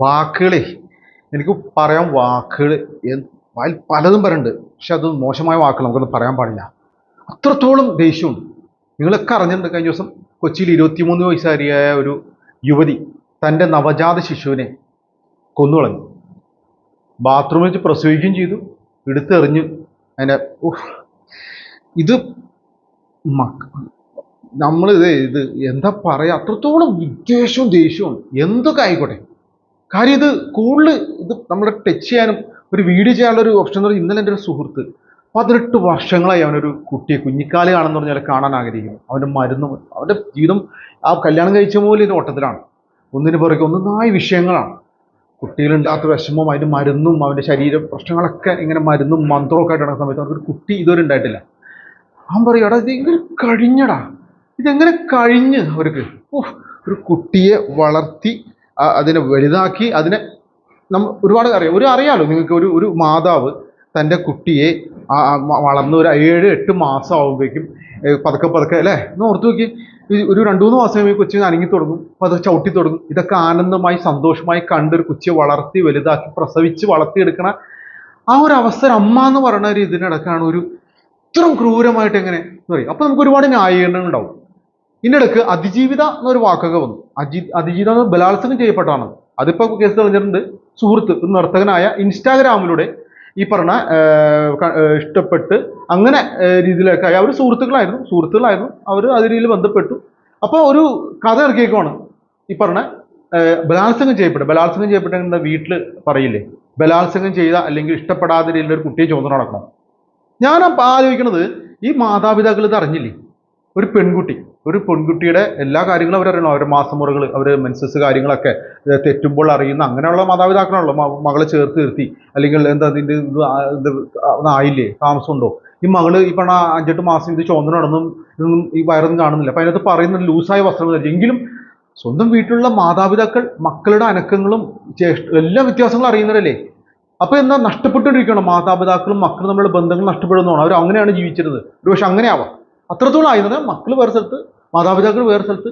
വാക്കുകളെ. എനിക്ക് പറയാൻ വാക്കുകൾ പലതും പറയുന്നുണ്ട്. പക്ഷെ അത് മോശമായ വാക്കുകൾ നമുക്കൊന്നും പറയാൻ പാടില്ല. അത്രത്തോളം ദേഷ്യമുണ്ട്. നിങ്ങളൊക്കെ അറിഞ്ഞിട്ടുണ്ട് കഴിഞ്ഞ ദിവസം കൊച്ചിയിൽ ഇരുപത്തിമൂന്ന് വയസ്സുകാരിയായ ഒരു യുവതി തന്റെ നവജാത ശിശുവിനെ കൊന്നുകളഞ്ഞു. ബാത്റൂമിൽ വെച്ച് പ്രസവിക്കുകയും ചെയ്തു. എടുത്തെറിഞ്ഞു ഉഫ്. ഇത് നമ്മളിത് ഇത് എന്താ പറയാ? അത്രത്തോളം വിദ്വേഷവും ദേഷ്യവും എന്തൊക്കെ ആയിക്കോട്ടെ. കാര്യം ഇത് കൂടുതൽ ഇത് നമ്മളെ ടച്ച് ചെയ്യാനും ഒരു വീഡിയോ ചെയ്യാനുള്ള ഒരു ഓപ്ഷൻ എന്ന് പറഞ്ഞാൽ ഇന്നലെ എന്റെ ഒരു സുഹൃത്ത് പതിനെട്ട് വർഷങ്ങളായി അവനൊരു കുട്ടിയെ കുഞ്ഞിക്കാലി കാണുന്ന പറഞ്ഞാൽ കാണാൻ ആഗ്രഹിക്കുന്നു. അവന്റെ മരുന്നും അവന്റെ ജീവിതം ആ കല്യാണം കഴിച്ച പോലെ ഇത് ഓട്ടത്തിലാണ്. ഒന്നിന് പുറകെ ഒന്നൊന്നായ വിഷയങ്ങളാണ്. കുട്ടികളുണ്ടാത്ത വിഷമവും അതിന്റെ മരുന്നും അവന്റെ ശരീര പ്രശ്നങ്ങളൊക്കെ ഇങ്ങനെ മരുന്നും മന്ത്രമൊക്കെ ആയിട്ട് നടക്കുന്ന സമയത്ത് അവർക്കൊരു കുട്ടി ഇതുവരെ ഉണ്ടായിട്ടില്ല. അവൻ പറയും എടാ ഇതെങ്ങനെ കഴിഞ്ഞടാ. ഇതെങ്ങനെ കഴിഞ്ഞ്? അവർക്ക് ഒരു കുട്ടിയെ വളർത്തി അതിനെ വലുതാക്കി അതിനെ നമ്മൾ ഒരുപാട് അറിയാം. ഒരു അറിയാമല്ലോ നിങ്ങൾക്ക് ഒരു ഒരു മാതാവ് തന്റെ കുട്ടിയെ വളർന്ന് ഒരു ഏഴ് എട്ട് മാസം ആകുമ്പോഴേക്കും പതുക്കെ പതുക്കെ അല്ലേ? എന്ന് ഓർത്ത് നോക്കി. ഈ ഒരു രണ്ട് മൂന്ന് മാസം കഴിയുമ്പോൾ കൊച്ചിന് അനങ്ങി തുടങ്ങും. അത് ചവിട്ടി തുടങ്ങും. ഇതൊക്കെ ആനന്ദമായി സന്തോഷമായി കണ്ട് ഒരു കൊച്ചിയെ വളർത്തി വലുതാക്കി പ്രസവിച്ച് വളർത്തിയെടുക്കണ ആ ഒരു അവസരം അമ്മ എന്ന് പറയുന്ന ഒരു ഇതിനിടക്കാണ് ഒരു ഇത്രയും ക്രൂരമായിട്ട് എങ്ങനെ എന്ന് പറയും. അപ്പോൾ നമുക്ക് ഒരുപാട് ന്യായീകരണങ്ങൾ ഉണ്ടാവും. ഇതിന്റെ ഇടയ്ക്ക് അതിജീവിത എന്നൊരു വാക്കൊക്കെ വന്നു. അജി അതിജീവിത ബലാത്സംഗം ചെയ്യപ്പെട്ടതാണ് അതിപ്പോ കേസ് തെളിഞ്ഞിട്ടുണ്ട്. സുഹൃത്ത് ഒരു നർത്തകനായ ഇൻസ്റ്റാഗ്രാമിലൂടെ ഈ പറഞ്ഞ ഇഷ്ടപ്പെട്ട് അങ്ങനെ രീതിയിലൊക്കെ അവർ സുഹൃത്തുക്കളായിരുന്നു. സുഹൃത്തുക്കളായിരുന്നു. അവർ അതിൽ രീതിയിൽ ബന്ധപ്പെട്ടു. അപ്പോൾ ഒരു കഥ ഇറക്കിയേക്കുവാണ്. ഈ പറഞ്ഞ ബലാത്സംഗം ചെയ്യപ്പെട്ടു. ബലാത്സംഗം ചെയ്യപ്പെട്ട വീട്ടിൽ പറയില്ലേ? ബലാത്സംഗം ചെയ്ത അല്ലെങ്കിൽ ഇഷ്ടപ്പെടാത്ത രീതിയിൽ ഒരു കുട്ടിയെ ചോദന നടക്കണം. ഞാൻ ആലോചിക്കുന്നത് ഈ മാതാപിതാക്കൾ ഇത് അറിഞ്ഞില്ലേ? ഒരു പെൺകുട്ടി ഒരു പെൺകുട്ടിയുടെ എല്ലാ കാര്യങ്ങളും അവരറിയണം അവരുടെ മാസമുറകൾ അവർ മെൻസസ് കാര്യങ്ങളൊക്കെ തെറ്റുമ്പോൾ അറിയുന്ന അങ്ങനെയുള്ള മാതാപിതാക്കളാണല്ലോ മകളെ ചേർത്ത് നിർത്തി. അല്ലെങ്കിൽ എന്താ ഇതിന്റെ ഇത് ആയില്ലേ? താമസമുണ്ടോ? ഈ മകൾ ഈ പറഞ്ഞ അഞ്ചെട്ട് മാസം ഇത് ചുവന്നു നടന്നും ഇതൊന്നും ഈ വയറൊന്നും കാണുന്നില്ല. അപ്പൊ അതിനകത്ത് പറയുന്നത് ലൂസായ വസ്ത്രങ്ങൾ എങ്കിലും സ്വന്തം വീട്ടിലുള്ള മാതാപിതാക്കൾ മക്കളുടെ അനക്കങ്ങളും എല്ലാ വ്യത്യാസങ്ങളും അറിയുന്നവരല്ലേ? അപ്പൊ എന്താ നഷ്ടപ്പെട്ടുകൊണ്ടിരിക്കണം മാതാപിതാക്കളും മക്കളും തമ്മിലുള്ള ബന്ധങ്ങൾ നഷ്ടപ്പെടുന്നതാണ്. അവർ അങ്ങനെയാണ് ജീവിച്ചിരുന്നത്. ഒരു പക്ഷെ അങ്ങനെ ആവാം അത്രത്തോളം ആയിരുന്നു. മക്കൾ വേറെ സ്ഥലത്ത് മാതാപിതാക്കൾ വേറെ സ്ഥലത്ത്.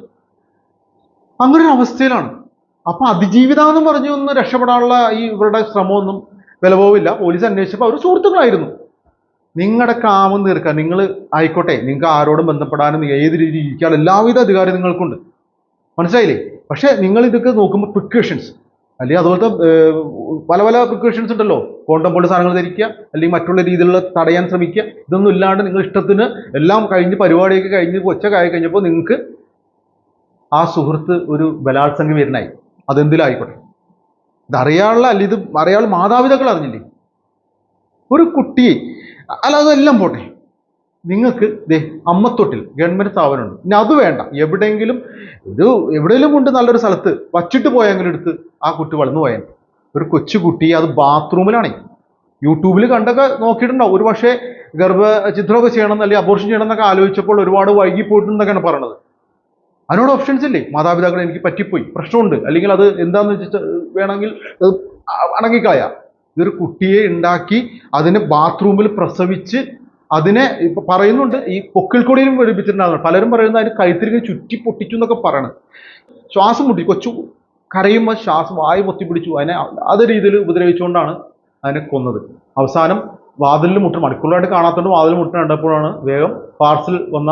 അങ്ങനെ ഒരു അവസ്ഥയിലാണ്. അപ്പൊ അതിജീവിതം എന്ന് പറഞ്ഞു ഒന്ന് രക്ഷപ്പെടാനുള്ള ഈ ഇവരുടെ ശ്രമമൊന്നും വിലപോവില്ല പോലീസ് അന്വേഷിച്ചപ്പോൾ അവർ സുഹൃത്തുക്കളായിരുന്നു. നിങ്ങളുടെ കാമം തീർക്കാൻ നിങ്ങൾ ആയിക്കോട്ടെ നിങ്ങൾക്ക് ആരോടും ബന്ധപ്പെടാനും ഏത് രീതിയിൽ ഇരിക്കാനും എല്ലാവിധ അധികാരം നിങ്ങൾക്കുണ്ട്. മനസ്സിലായില്ലേ? പക്ഷെ നിങ്ങൾ ഇതൊക്കെ നോക്കുമ്പോൾ പ്രിക്കോഷൻസ് അല്ലെങ്കിൽ അതുപോലത്തെ പല പല പ്രിക്കോഷൻസ് ഉണ്ടല്ലോ. കോണ്ടം പോലെ സാധനങ്ങൾ ധരിക്കുക അല്ലെങ്കിൽ മറ്റുള്ള രീതിയിലുള്ള തടയാൻ ശ്രമിക്കുക. ഇതൊന്നും ഇല്ലാണ്ട് നിങ്ങൾ ഇഷ്ടത്തിന് എല്ലാം കഴിഞ്ഞ് പരിപാടിയൊക്കെ കഴിഞ്ഞ് കൊച്ചൊക്കെ കഴിഞ്ഞപ്പോൾ നിങ്ങൾക്ക് ആ സുഹൃത്ത് ഒരു ബലാത്സംഗം വരുന്നായി. അതെന്തിലായിക്കോട്ടെ? ഇതറിയാനുള്ള അല്ല ഇത് അറിയാനുള്ള മാതാപിതാക്കൾ അറിഞ്ഞില്ലേ? ഒരു കുട്ടിയെ. അല്ല അതെല്ലാം പോട്ടെ. നിങ്ങൾക്ക് ദേ അമ്മത്തൊട്ടിൽ ഗവൺമെന്റ് സ്ഥാപനമുണ്ട്. ഇനി അത് വേണ്ട. എവിടെയെങ്കിലും ഒരു എവിടെയെങ്കിലും ഉണ്ട് നല്ലൊരു സ്ഥലത്ത് വച്ചിട്ട് പോയെങ്കിലും എടുത്ത് ആ കുട്ടി വളർന്നു പോയാൽ ഒരു കൊച്ചുകുട്ടി അത് ബാത്റൂമിലാണേ. യൂട്യൂബിൽ കണ്ടൊക്കെ നോക്കിയിട്ടുണ്ടാവും. ഒരു പക്ഷേ ഗർഭചിത്രമൊക്കെ ചെയ്യണം അല്ലെങ്കിൽ അബോർഷൻ ചെയ്യണം എന്നൊക്കെ ആലോചിച്ചപ്പോൾ ഒരുപാട് വൈകി പോയിട്ടുണ്ടെന്നൊക്കെയാണ് പറയണത് അതിനോട് ഓപ്ഷൻസ് ഇല്ലേ? മാതാപിതാക്കൾ എനിക്ക് പറ്റിപ്പോയി. പ്രശ്നമുണ്ട്. അല്ലെങ്കിൽ അത് എന്താന്ന് വെച്ചാൽ വേണമെങ്കിൽ അടങ്ങിക്കളയാ ഇതൊരു കുട്ടിയെ ഉണ്ടാക്കി അതിനെ ബാത്റൂമിൽ പ്രസവിച്ച് അതിനെ ഇപ്പൊ പറയുന്നുണ്ട് ഈ പൊക്കിൽ കൊടിയിലും പഠിപ്പിച്ചിട്ടുണ്ടാകുന്നു പലരും പറയുന്നത് അതിന് കഴുത്തിരിങ്ങനെ ചുറ്റി പൊട്ടിച്ചു എന്നൊക്കെ പറയണത്. ശ്വാസം മുട്ടി കൊച്ചു കരയുമ്പോൾ ശ്വാസം വായു പൊത്തിപ്പിടിച്ചു അതിനെ അത് രീതിയിൽ ഉപദ്രവിച്ചുകൊണ്ടാണ് അതിനെ കൊന്നത്. അവസാനം വാതിലിൽ മുട്ട മണിക്കൂറായിട്ട് കാണാത്തതുകൊണ്ട് വാതിൽ മുട്ട കണ്ടപ്പോഴാണ് വേഗം പാർസൽ വന്ന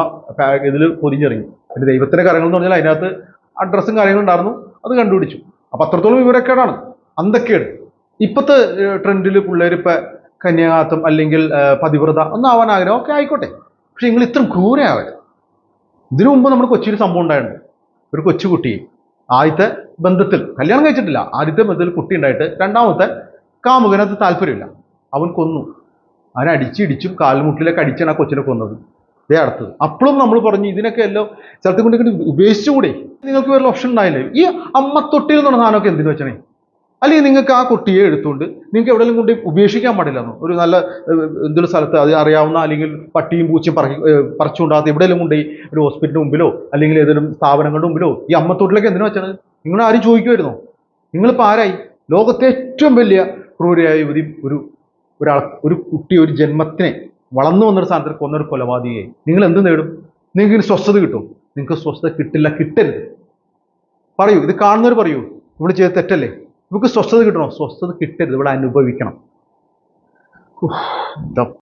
ഇതിൽ പൊതിഞ്ഞിറങ്ങി പിന്നെ ദൈവത്തിന്റെ കാര്യങ്ങൾ എന്ന് പറഞ്ഞാൽ അതിനകത്ത് അഡ്രസ്സും കാര്യങ്ങളും ഉണ്ടായിരുന്നു അത് കണ്ടുപിടിച്ചു. അപ്പൊ അത്രത്തോളം വിവരക്കേടാണ്. അന്തക്കേട് ഇപ്പോഴത്തെ ട്രെൻഡിൽ പിള്ളേർ കന്യാകാത്വം അല്ലെങ്കിൽ പതിവ്രത ഒന്നും ആവാൻ ആഗ്രഹം ഒക്കെ ആയിക്കോട്ടെ. പക്ഷെ നിങ്ങൾ ഇത്രയും ക്രൂരയാവരുത് ഇതിനു മുമ്പ് നമ്മൾ കൊച്ചിയിൽ സംഭവം ഉണ്ടായിട്ടുണ്ട് ഒരു കൊച്ചുകുട്ടി ആദ്യത്തെ ബന്ധത്തിൽ കല്യാണം കഴിച്ചിട്ടില്ല. ആദ്യത്തെ ബന്ധത്തിൽ കുട്ടി ഉണ്ടായിട്ട് രണ്ടാമത്തെ കാമുകനത് താല്പര്യമില്ല. അവൻ കൊന്നു. അവനെ അടിച്ചിടിച്ചും കാൽമുട്ടിലൊക്കെ അടിച്ചാണ് ആ കൊച്ചിനെ കൊന്നത്. ഇതേ അടുത്തത്. അപ്പോഴും നമ്മൾ പറഞ്ഞു ഇതിനൊക്കെ എല്ലാം സ്ഥലത്ത് കൊണ്ട് ഉപേക്ഷിച്ചുകൂടെ? നിങ്ങൾക്ക് വേറെ ഓപ്ഷൻ ഉണ്ടായില്ലേ? ഈ അമ്മത്തൊട്ടിൽ എന്ന് പറഞ്ഞ സാധനമൊക്കെ എന്തിനു വെച്ചണേ? അല്ലെങ്കിൽ നിങ്ങൾക്ക് ആ കുട്ടിയെ എടുത്തുകൊണ്ട് നിങ്ങൾക്ക് എവിടെയെങ്കിലും കൊണ്ട് ഉപേക്ഷിക്കാൻ പാടില്ലെന്നോ ഒരു നല്ല എന്തൊരു സ്ഥലത്ത് അത് അറിയാവുന്ന അല്ലെങ്കിൽ പട്ടിയും പൂച്ചയും പറ പറിച്ചുകൊണ്ടാകത്ത് എവിടെയെങ്കിലും ഈ ഒരു ഹോസ്പിറ്റലിന് മുമ്പിലോ അല്ലെങ്കിൽ ഏതെങ്കിലും സ്ഥാപനങ്ങളുടെ മുമ്പിലോ ഈ അമ്മത്തോട്ടിലേക്ക് എന്തിനു വെച്ചാണ്? നിങ്ങൾ ആരും ചോദിക്കുമായിരുന്നോ നിങ്ങളിപ്പോൾ ആരായി? ലോകത്തെ ഏറ്റവും വലിയ ക്രൂരയായ യുവതി ഒരു ഒരാൾ ഒരു കുട്ടി ഒരു ജന്മത്തിനെ വളർന്നു വന്നൊരു സ്ഥാനത്ത് കൊന്നൊരു കൊലപാതകയായി നിങ്ങൾ എന്ത് നേടും? നിങ്ങൾക്ക് ഇനി സ്വസ്ഥത കിട്ടും നിങ്ങൾക്ക് സ്വസ്ഥത കിട്ടില്ല കിട്ടരുത്. പറയൂ ഇത് കാണുന്നവർ പറയൂ. നമ്മൾ ചെയ്ത് തെറ്റല്ലേ? നമുക്ക് സ്വസ്ഥത കിട്ടണോ? സ്വസ്ഥത കിട്ടരുത്. ഇവിടെ അനുഭവിക്കണം.